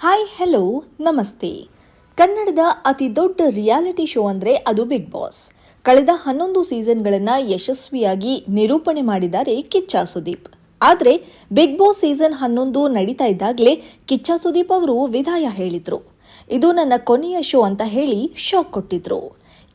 Hi hello ನಮಸ್ತೆ. ಕನ್ನಡದ ಅತಿ ದೊಡ್ಡ ರಿಯಾಲಿಟಿ ಶೋ ಅಂದರೆ ಅದು ಬಿಗ್ ಬಾಸ್ ಕಳೆದ ಹನ್ನೊಂದು ಸೀಸನ್ಗಳನ್ನು ಯಶಸ್ವಿಯಾಗಿ ನಿರೂಪಣೆ ಮಾಡಿದ್ದಾರೆ ಕಿಚ್ಚ ಸುದೀಪ್. ಆದರೆ ಬಿಗ್ ಬಾಸ್ ಸೀಸನ್ ಹನ್ನೊಂದು ನಡೀತಾ ಇದ್ದಾಗಲೇ ಕಿಚ್ಚ ಸುದೀಪ್ ಅವರು ವಿದಾಯ ಹೇಳಿದ್ರು. ಇದು ನನ್ನ ಕೊನೆಯ ಶೋ ಅಂತ ಹೇಳಿ ಶಾಕ್ ಕೊಟ್ಟಿದ್ರು.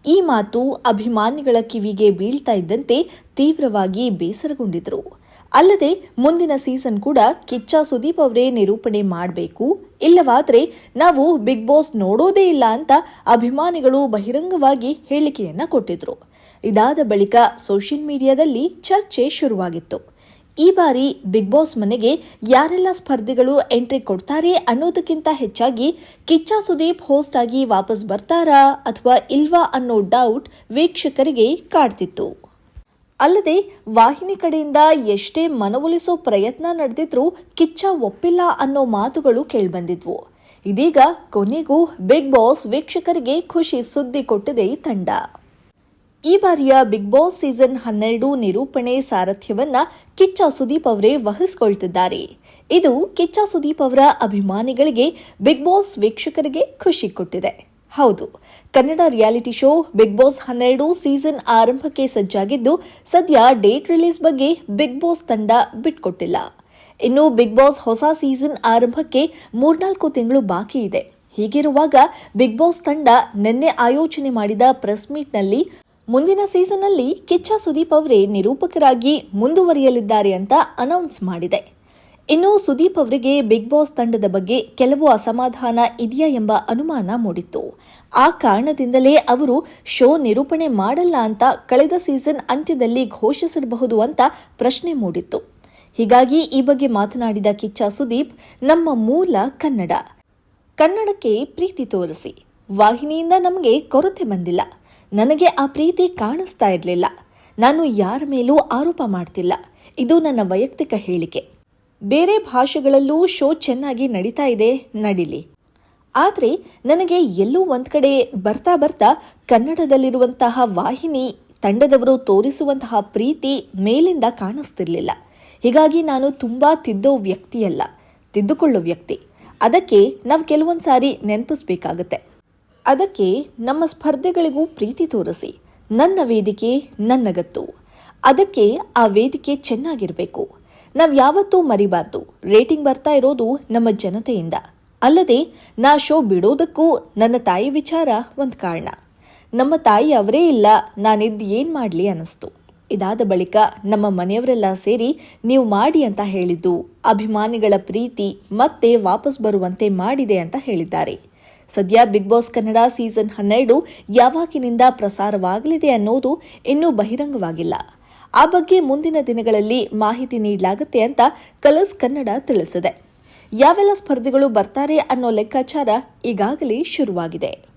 ಈ ಮಾತು ಅಭಿಮಾನಿಗಳ ಕಿವಿಗೆ ಬೀಳ್ತಾ ಇದ್ದಂತೆ ತೀವ್ರವಾಗಿ ಬೇಸರಗೊಂಡಿದ್ರು. ಅಲ್ಲದೆ ಮುಂದಿನ ಸೀಸನ್ ಕೂಡ ಕಿಚ್ಚ ಸುದೀಪ್ ಅವರೇ ನಿರೂಪಣೆ ಮಾಡಬೇಕು. ಇಲ್ಲವಾದರೆ ನಾವು ಬಿಗ್ ಬಾಸ್ ನೋಡೋದೇ ಇಲ್ಲ ಅಂತ ಅಭಿಮಾನಿಗಳು ಬಹಿರಂಗವಾಗಿ ಹೇಳಿಕೆಯನ್ನ ಕೊಟ್ಟಿದ್ರು. ಇದಾದ ಬಳಿಕ ಸೋಷಿಯಲ್ ಮೀಡಿಯಾದಲ್ಲಿ ಚರ್ಚೆ ಶುರುವಾಗಿತ್ತು. ಈ ಬಾರಿ ಬಿಗ್ ಬಾಸ್ ಮನೆಗೆ ಯಾರೆಲ್ಲ ಸ್ಪರ್ಧಿಗಳು ಎಂಟ್ರಿ ಕೊಡ್ತಾರೆ ಅನ್ನೋದಕ್ಕಿಂತ ಹೆಚ್ಚಾಗಿ ಕಿಚ್ಚ ಸುದೀಪ್ ಹೋಸ್ಟ್ ಆಗಿ ವಾಪಸ್ ಬರ್ತಾರಾ ಅಥವಾ ಇಲ್ವಾ ಅನ್ನೋ ಡೌಟ್ ವೀಕ್ಷಕರಿಗೆ ಕಾಡ್ತಿತ್ತು. ಅಲ್ಲದೆ ವಾಹಿನಿ ಕಡೆಯಿಂದ ಎಷ್ಟೇ ಮನವೊಲಿಸೋ ಪ್ರಯತ್ನ ನಡೆದಿದ್ರೂ ಕಿಚ್ಚ ಒಪ್ಪಿಲ್ಲ ಅನ್ನೋ ಮಾತುಗಳು ಕೇಳಿಬಂದಿದ್ವು. ಇದೀಗ ಕೊನೆಗೂ ಬಿಗ್ ಬಾಸ್ ವೀಕ್ಷಕರಿಗೆ ಖುಷಿ ಸುದ್ದಿ ಕೊಟ್ಟಿದೆ ಈ ತಂಡ. ಈ ಬಾರಿಯ ಬಿಗ್ ಬಾಸ್ ಸೀಸನ್ ಹನ್ನೆರಡು ನಿರೂಪಣೆ ಸಾರಥ್ಯವನ್ನ ಕಿಚ್ಚ ಸುದೀಪ್ ಅವರೇ ವಹಿಸಿಕೊಳ್ತಿದ್ದಾರೆ. ಇದು ಕಿಚ್ಚ ಸುದೀಪ್ ಅವರ ಅಭಿಮಾನಿಗಳಿಗೆ ಬಿಗ್ ಬಾಸ್ ವೀಕ್ಷಕರಿಗೆ ಖುಷಿ ಕೊಟ್ಟಿದೆ. ಹೌದು, Kannada reality show Bigg Boss ಹನ್ನೆರಡು ಸೀಸನ್ ಆರಂಭಕ್ಕೆ ಸಜ್ಜಾಗಿದ್ದು, ಸದ್ಯ ಡೇಟ್ ರಿಲೀಸ್ ಬಗ್ಗೆ ಬಿಗ್ ಬಾಸ್ ತಂಡ ಬಿಟ್ಕೊಟ್ಟಿಲ್ಲ. ಇನ್ನು ಬಿಗ್ ಬಾಸ್ ಹೊಸ ಸೀಸನ್ ಆರಂಭಕ್ಕೆ ಮೂರ್ನಾಲ್ಕು ತಿಂಗಳು ಬಾಕಿ ಇದೆ. ಹೀಗಿರುವಾಗ ಬಿಗ್ ಬಾಸ್ ತಂಡ ನಿನ್ನೆ ಆಯೋಜನೆ ಮಾಡಿದ ಪ್ರೆಸ್ ಮೀಟ್ನಲ್ಲಿ ಮುಂದಿನ ಸೀಸನ್ನಲ್ಲಿ ಕಿಚ್ಚ ಸುದೀಪ್ ಅವರೇ ನಿರೂಪಕರಾಗಿ ಮುಂದುವರಿಯಲಿದ್ದಾರೆ ಅಂತ ಅನೌನ್ಸ್ ಮಾಡಿದೆ. ಇನ್ನು ಸುದೀಪ್ ಅವರಿಗೆ ಬಿಗ್ ಬಾಸ್ ತಂಡದ ಬಗ್ಗೆ ಕೆಲವು ಅಸಮಾಧಾನ ಇದೆಯಾ ಎಂಬ ಅನುಮಾನ ಮೂಡಿತ್ತು. ಆ ಕಾರಣದಿಂದಲೇ ಅವರು ಶೋ ನಿರೂಪಣೆ ಮಾಡಲ್ಲ ಅಂತ ಕಳೆದ ಸೀಸನ್ ಅಂತ್ಯದಲ್ಲಿ ಘೋಷಿಸಿರಬಹುದು ಅಂತ ಪ್ರಶ್ನೆ ಮೂಡಿತ್ತು. ಹೀಗಾಗಿ ಈ ಬಗ್ಗೆ ಮಾತನಾಡಿದ ಕಿಚ್ಚ ಸುದೀಪ್, ನಮ್ಮ ಮೂಲ ಕನ್ನಡ. ಕನ್ನಡಕ್ಕೆ ಪ್ರೀತಿ ತೋರಿಸಿ. ವಾಹಿನಿಯಿಂದ ನಮಗೆ ಕೊರತೆ ಬಂದಿಲ್ಲ. ನನಗೆ ಆ ಪ್ರೀತಿ ಕಾಣಿಸ್ತಾ ಇರಲಿಲ್ಲ. ನಾನು ಯಾರ ಮೇಲೂ ಆರೋಪ ಮಾಡ್ತಿಲ್ಲ. ಇದು ನನ್ನ ವೈಯಕ್ತಿಕ ಹೇಳಿಕೆ. ಬೇರೆ ಭಾಷೆಗಳಲ್ಲೂ ಶೋ ಚೆನ್ನಾಗಿ ನಡೀತಾ ಇದೆ, ನಡಿಲಿ. ಆದರೆ ನನಗೆ ಎಲ್ಲೂ ಒಂದು ಕಡೆ ಬರ್ತಾ ಬರ್ತಾ ಕನ್ನಡದಲ್ಲಿರುವಂತಹ ವಾಹಿನಿ, ತಂಡದವರು ತೋರಿಸುವಂತಹ ಪ್ರೀತಿ ಮೇಲಿಂದ ಕಾಣಿಸ್ತಿರ್ಲಿಲ್ಲ. ಹೀಗಾಗಿ ನಾನು ತುಂಬ ತಿದ್ದೋ ವ್ಯಕ್ತಿಯಲ್ಲ, ತಿದ್ದುಕೊಳ್ಳೋ ವ್ಯಕ್ತಿ. ಅದಕ್ಕೆ ನಾವು ಕೆಲವೊಂದು ಸಾರಿ ನೆನಪಿಸ್ಬೇಕಾಗತ್ತೆ. ಅದಕ್ಕೆ ನಮ್ಮ ಸ್ಪರ್ಧೆಗಳಿಗೂ ಪ್ರೀತಿ ತೋರಿಸಿ. ನನ್ನ ವೇದಿಕೆ ನನ್ನಗತ್ತು ಅದಕ್ಕೆ ಆ ವೇದಿಕೆ ಚೆನ್ನಾಗಿರಬೇಕು. ನಾವು ಯಾವತ್ತೂ ಮರಿಬಾರ್ದು. ರೇಟಿಂಗ್ ಬರ್ತಾ ಇರೋದು ನಮ್ಮ ಜನತೆಯಿಂದ. ಅಲ್ಲದೆ, ನಾ ಶೋ ಬಿಡೋದಕ್ಕೂ ನನ್ನ ತಾಯಿ ವಿಚಾರ ಒಂದು ಕಾರಣ. ನಮ್ಮ ತಾಯಿ ಅವರೇ ಇಲ್ಲ, ನಾನಿದ್ದು ಏನು ಮಾಡಲಿ ಅನ್ನಿಸ್ತು. ಇದಾದ ಬಳಿಕ ನಮ್ಮ ಮನೆಯವರೆಲ್ಲ ಸೇರಿ ನೀವು ಮಾಡಿ ಅಂತ ಹೇಳಿದ್ದು, ಅಭಿಮಾನಿಗಳ ಪ್ರೀತಿ ಮತ್ತೆ ವಾಪಸ್ ಬರುವಂತೆ ಮಾಡಿದೆ ಅಂತ ಹೇಳಿದ್ದಾರೆ. ಸದ್ಯ ಬಿಗ್ ಬಾಸ್ ಕನ್ನಡ ಸೀಸನ್ ಹನ್ನೆರಡು ಯಾವಾಗಿನಿಂದ ಪ್ರಸಾರವಾಗಲಿದೆ ಅನ್ನೋದು ಇನ್ನೂ ಬಹಿರಂಗವಾಗಿಲ್ಲ. ಆ ಬಗ್ಗೆ ಮುಂದಿನ ದಿನಗಳಲ್ಲಿ ಮಾಹಿತಿ ನೀಡಲಾಗುತ್ತೆ ಅಂತ ಕಲರ್ಸ್ ಕನ್ನಡ ತಿಳಿಸಿದೆ. ಯಾವೆಲ್ಲ ಸ್ಪರ್ಧಿಗಳು ಬರ್ತಾರೆ ಅನ್ನೋ ಲೆಕ್ಕಾಚಾರ ಈಗಾಗಲೇ ಶುರುವಾಗಿದೆ.